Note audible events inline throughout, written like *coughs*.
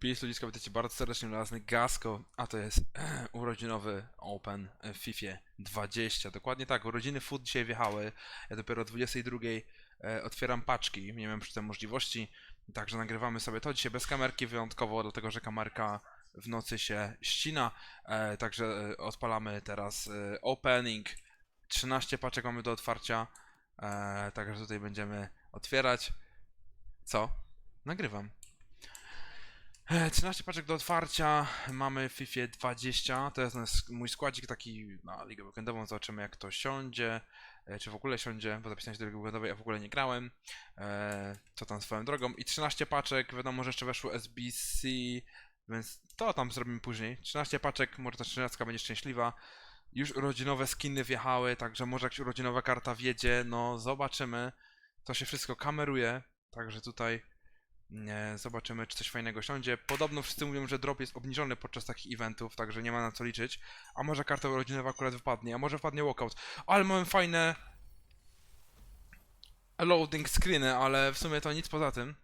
Pięć ludziska, witajcie bardzo serdecznie, Lazny Gasko, a to jest *clears throat* urodzinowy Open w FIFA 20. Dokładnie tak, urodziny Food dzisiaj wjechały. Ja dopiero o 22 e, otwieram paczki, nie miałem przy tym możliwości, także nagrywamy sobie to dzisiaj bez kamerki, wyjątkowo dlatego, że kamerka w nocy się ścina. E, także e, odpalamy teraz opening. 13 paczek mamy do otwarcia, także tutaj będziemy otwierać. Co? Nagrywam. E, 13 paczek do otwarcia, mamy w FIFA 20, to jest mój składzik taki na ligę weekendową, zobaczymy jak to siądzie, e, czy w ogóle siądzie, bo zapisałem się do ligi weekendowej, a w ogóle nie grałem, e, co tam swoją drogą. I 13 paczek, wiadomo, że jeszcze weszło SBC, więc to tam zrobimy później. 13 paczek, może ta 13 będzie szczęśliwa. Już urodzinowe skiny wjechały, także może jakaś urodzinowa karta wjedzie, no zobaczymy. To się wszystko kameruje, także tutaj zobaczymy, czy coś fajnego siądzie. Podobno wszyscy mówią, że drop jest obniżony podczas takich eventów, także nie ma na co liczyć. A może karta urodzinowa akurat wypadnie, a może wpadnie walkout. Ale mamy fajne loading screeny, ale w sumie to nic poza tym.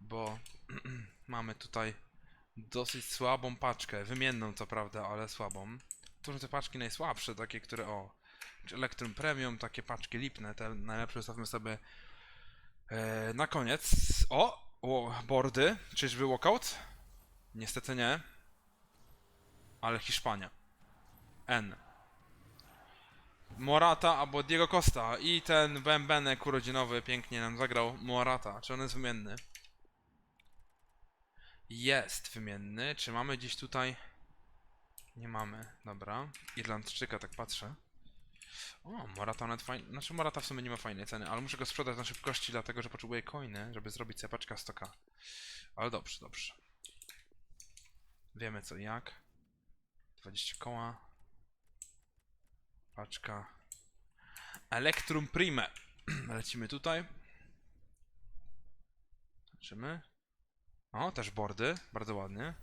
Bo *clears throat* mamy tutaj dosyć słabą paczkę, wymienną co prawda, ale słabą. To są te paczki najsłabsze, takie, które o... Electrum Premium, takie paczki lipne, te najlepsze zostawmy sobie E, na koniec. O! o! Bordy. Czyżby walkout? Niestety nie. Ale Hiszpania. N. Morata albo Diego Costa. I ten bębenek urodzinowy pięknie nam zagrał. Morata. Czy on jest wymienny? Jest wymienny. Czy mamy gdzieś tutaj... Nie mamy. Dobra. Irlandczyka, tak patrzę. O, Morata nawet fajnie. Znaczy Morata w sumie nie ma fajnej ceny, ale muszę go sprzedać na szybkości, dlatego że potrzebuję coiny, żeby zrobić sobie paczka stoka. Ale dobrze, dobrze. Wiemy co i jak. 20 koła. Paczka. Electrum Prime. *clears throat* Lecimy tutaj. Zobaczymy. O, też bordy. Bardzo ładnie.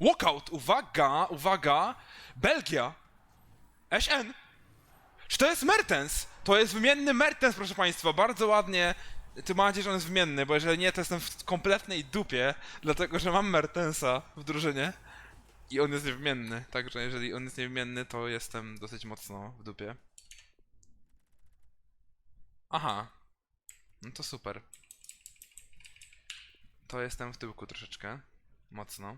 Walkout! Uwaga, uwaga! Belgia! SN! Czy to jest Mertens? To jest wymienny Mertens, proszę państwa, bardzo ładnie. Ty mam nadzieję, że on jest wymienny, bo jeżeli nie, to jestem w kompletnej dupie, dlatego że mam Mertensa w drużynie i on jest niewymienny. Także jeżeli on jest niewymienny, to jestem dosyć mocno w dupie. Aha. No to super. To jestem w tyłku troszeczkę. Mocno.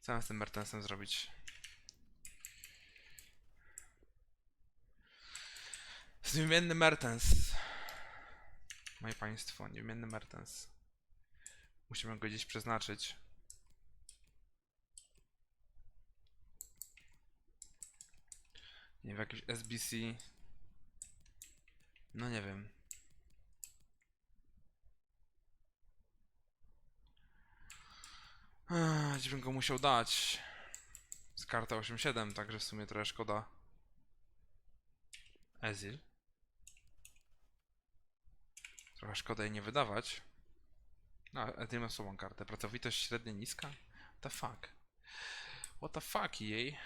Co mam z tym Mertensem zrobić? Z Niemienny Mertens. Moje państwo, niemienny Mertens. Musimy go gdzieś przeznaczyć. Nie wiem, w jakimś SBC. No nie wiem. Ech, Gdzie bym go musiał dać? Z karta 8-7, także w sumie trochę szkoda. Ezil. Trochę szkoda jej nie wydawać. No, Ezil ma słabą kartę. Pracowitość średnia niska? What the fuck? What the fuck jej?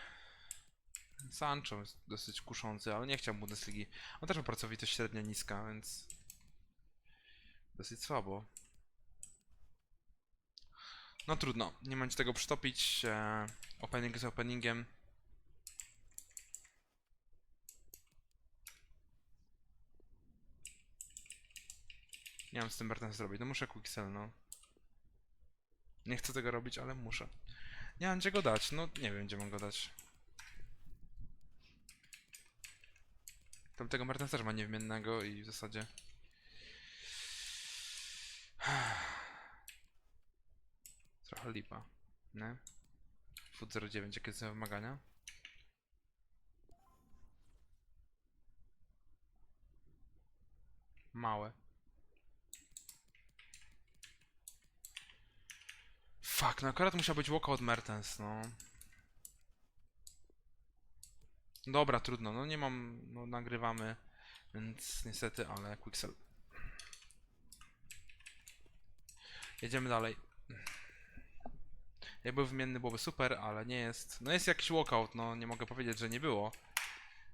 Sancho jest dosyć kuszący, ale nie chciał Bundesligi. On też ma pracowitość średnia niska, więc... Dosyć słabo. No trudno, nie mam ci tego przytopić. E, opening z openingiem. Nie mam z tym Mertens zrobić. No muszę Quixel, no. Nie chcę tego robić, ale muszę. Nie mam gdzie go dać. No nie wiem, gdzie mam go dać. Tamtego Mertens też ma niewymiennego i w zasadzie... *sighs* Trochę lipa. Nie? Food 09, jakie są wymagania? Małe. Fuck, no akurat musiał być walkout Mertens, no. Dobra, trudno, no nie mam, no nagrywamy, więc niestety, ale Quixel. Jedziemy dalej. Jak był wymienny byłoby super, ale nie jest. No jest jakiś walkout, no nie mogę powiedzieć, że nie było.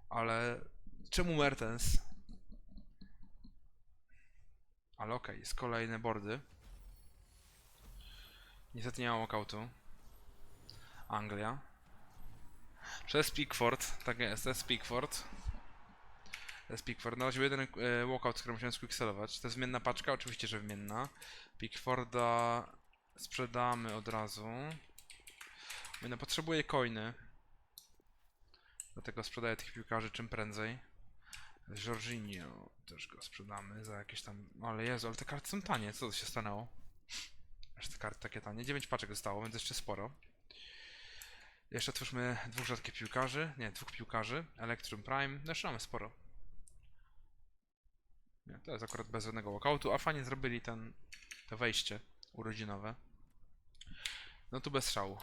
Ale czemu Mertens? Ale okej, jest kolejne boardy. Niestety nie ma walkoutu. Anglia. Jest Pickford, tak jest, to jest Pickford. To jest Pickford. Na razie jeden e, walkout, który musiałem squickselować. To jest wymienna paczka, oczywiście, że wymienna. Pickforda sprzedamy od razu. No, potrzebuję coiny. Dlatego sprzedaję tych piłkarzy czym prędzej. Jorginho też go sprzedamy za jakieś tam... Ale Jezu, ale te karty są tanie, co to się stanęło? Aż te karty takie tanie. 9 paczek zostało, więc jeszcze sporo. Jeszcze otwórzmy dwóch rzadkich piłkarzy. Nie, dwóch piłkarzy. Electrum Prime. No jeszcze mamy sporo. Nie, to jest akurat bez żadnego walkoutu, a fajnie zrobili ten, to wejście urodzinowe. No tu bez szału.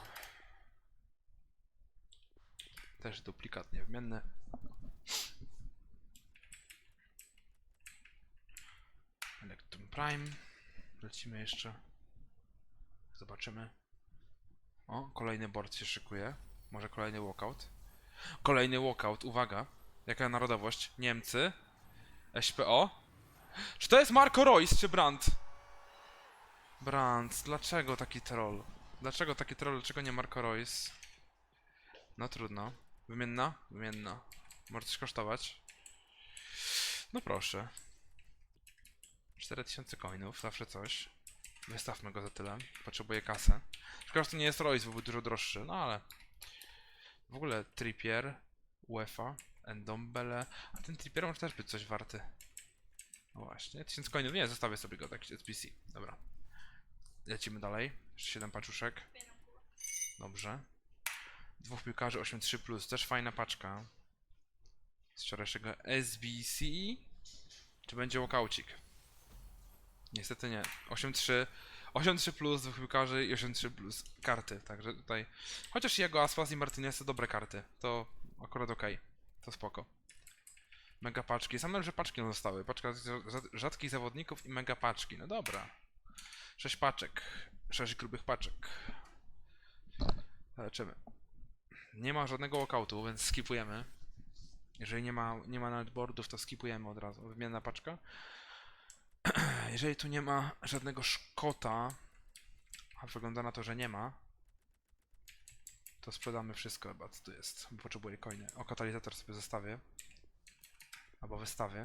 Też duplikat niewmienny. Electrum Prime. Lecimy jeszcze. Zobaczymy. O, kolejny board się szykuje. Może kolejny walkout. Kolejny walkout, uwaga. Jaka narodowość? Niemcy. SPO. Czy to jest Marco Royce czy Brandt? Brandt, dlaczego taki troll? Dlaczego taki troll, dlaczego nie Marco Royce? No trudno. Wymienna? Wymienna. Może coś kosztować? No proszę. 4000 coinów, zawsze coś. Wystawmy go za tyle. Potrzebuję kasę. Szkoda, że to nie jest Royce, bo był dużo droższy, no ale... W ogóle Trippier, UEFA, Endombele... A ten Trippier może też być coś warty. No właśnie, 1000 coinów, nie, zostawię sobie go, tak, SPC. Dobra. Lecimy dalej. Jeszcze 7 paczuszek. Dobrze. Dwóch piłkarzy 8-3+, plus, też fajna paczka. Z wczorajszego SBC. Czy będzie walkaucik? Niestety nie. 8-3. 8-3 plus, dwóch piłkarzy i 8-3 plus karty, także tutaj... Chociaż jego Aspas i Martinez to dobre karty, to akurat okej. To spoko. Mega paczki. Same lepsze paczki nam zostały. Paczka rzadkich zawodników i mega paczki. No dobra. 6 paczek. 6 grubych paczek. Leczymy. Nie ma żadnego walkoutu, więc skipujemy. Jeżeli nie ma, nie ma nawet boardów, to skipujemy od razu. Wymienna paczka. Jeżeli tu nie ma żadnego Szkota, a wygląda na to, że nie ma, to sprzedamy wszystko chyba, co tu jest, bo potrzebuję coiny. O, katalizator sobie zostawię. Albo wystawię,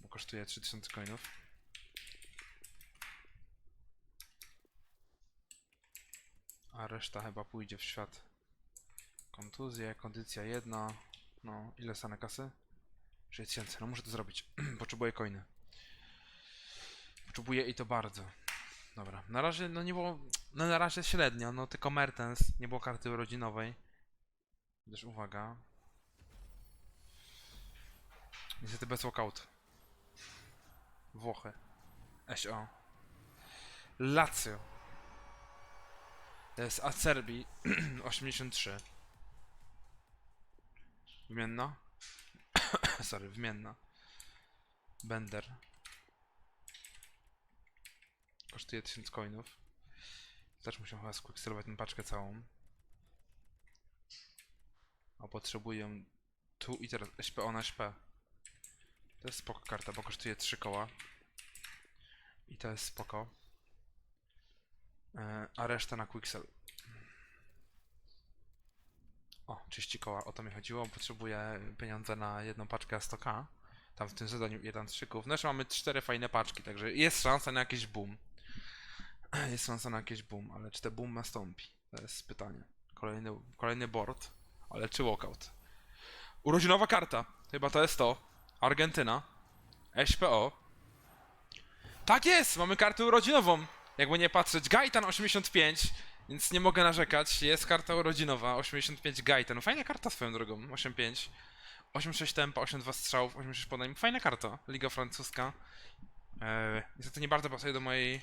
bo kosztuje 3000 coinów. A reszta chyba pójdzie w świat. Kontuzje, kondycja jedna. No, ile stanę kasy? 6000, no muszę to zrobić. *clears throat* Potrzebuję coiny. Potrzebuję i to bardzo. Dobra, na razie, no nie było, no na razie średnio, no tylko Mertens, nie było karty urodzinowej. Też uwaga. Niestety bez walkout. Włochy. SO. Lazio. To jest Acerbi *clears throat* 83. Wymienna? *coughs* Sorry, wymienna. Bender. Kosztuje 1000 coinów. Też musiałem chyba squickselować tę paczkę całą. A potrzebuję tu i teraz SP na SP. To jest spoko karta, bo kosztuje 3 koła. I to jest spoko. E, a reszta na quicksell. O, 30 koła, o to mi chodziło. Potrzebuję pieniądze na jedną paczkę 100k. Tam w tym zadaniu jeden z szyków. No jeszcze mamy cztery fajne paczki, także jest szansa na jakiś boom. *clears throat* Jest szansa na jakiś boom, ale czy ten boom nastąpi? To jest pytanie. Kolejny, kolejny board, ale czy walkout? Urodzinowa karta. Chyba to jest to. Argentyna. SPO. Tak jest! Mamy kartę urodzinową. Jakby nie patrzeć. Gaitan 85, więc nie mogę narzekać. Jest karta urodzinowa. 85 Gaitan. Fajna karta swoją drogą. 85. 8-6 tempa, 8-2 strzałów, 8-6 podań. Fajna karta. Liga francuska. Eee, niestety nie bardzo pasuje do mojej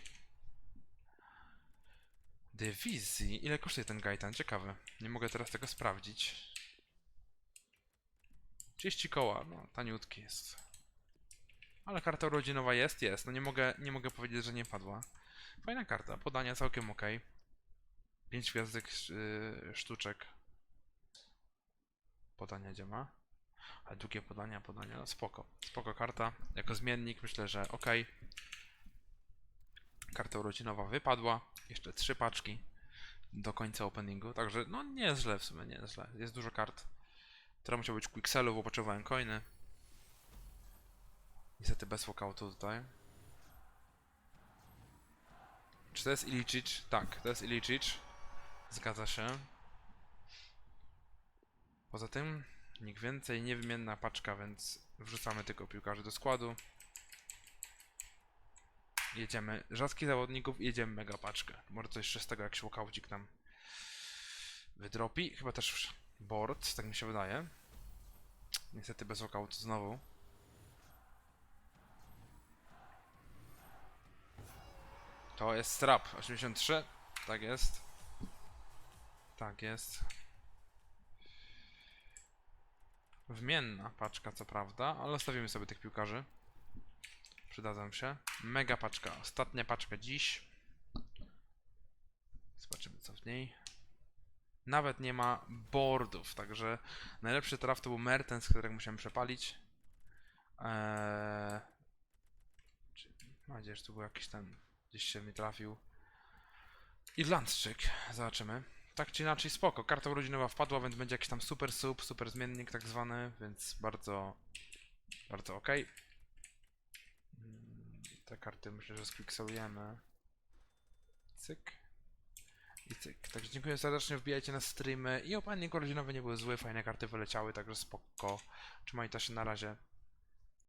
dywizji. Ile kosztuje ten Gaitan? Ciekawe. Nie mogę teraz tego sprawdzić. 30 koła, no taniutki jest. Ale karta urodzinowa jest, jest. No nie mogę, nie mogę powiedzieć, że nie padła. Fajna karta, podania całkiem ok. 5 gwiazdek yy, sztuczek. Podania gdzie ma? Ale długie podania, podania, no spoko. Spoko karta. Jako zmiennik myślę, że ok. Karta urodzinowa wypadła. Jeszcze trzy paczki. do końca openingu, także no nie jest źle w sumie, nie jest źle. Jest dużo kart. Teraz musiał być Quickselów, bo potrzebowałem coiny. Niestety bez walkoutu tutaj. Czy to jest Ilicic? Tak, to jest Ilicic. Zgadza się. Poza tym, nikt więcej, niewymienna paczka, więc wrzucamy tylko piłkarzy do składu. Jedziemy rzadkich zawodników i jedziemy mega paczkę. Może coś jeszcze z tego, jak się walkoutik nam wydropi. Chyba też board, tak mi się wydaje. Niestety bez walkoutu znowu. To jest strap 83. Tak jest. Tak jest. Wymienna paczka, co prawda, ale zostawimy sobie tych piłkarzy. Przydadzą się. Mega paczka. Ostatnia paczka dziś. Zobaczymy co w niej. Nawet nie ma boardów, także najlepszy traf to był Mertens, którego musiałem przepalić. Eee... Mam nadzieję, że tu był jakiś ten, gdzieś się mi trafił. Irlandczyk, zobaczymy. Tak czy inaczej spoko, karta urodzinowa wpadła, więc będzie jakiś tam super sub, super zmiennik tak zwany, więc bardzo, bardzo ok. Te karty myślę, że skwikselujemy. Cyk. I cyk. Także dziękuję serdecznie, wbijajcie na streamy i opening urodzinowe nie były złe, fajne karty wyleciały, także spoko. Trzymajcie się na razie.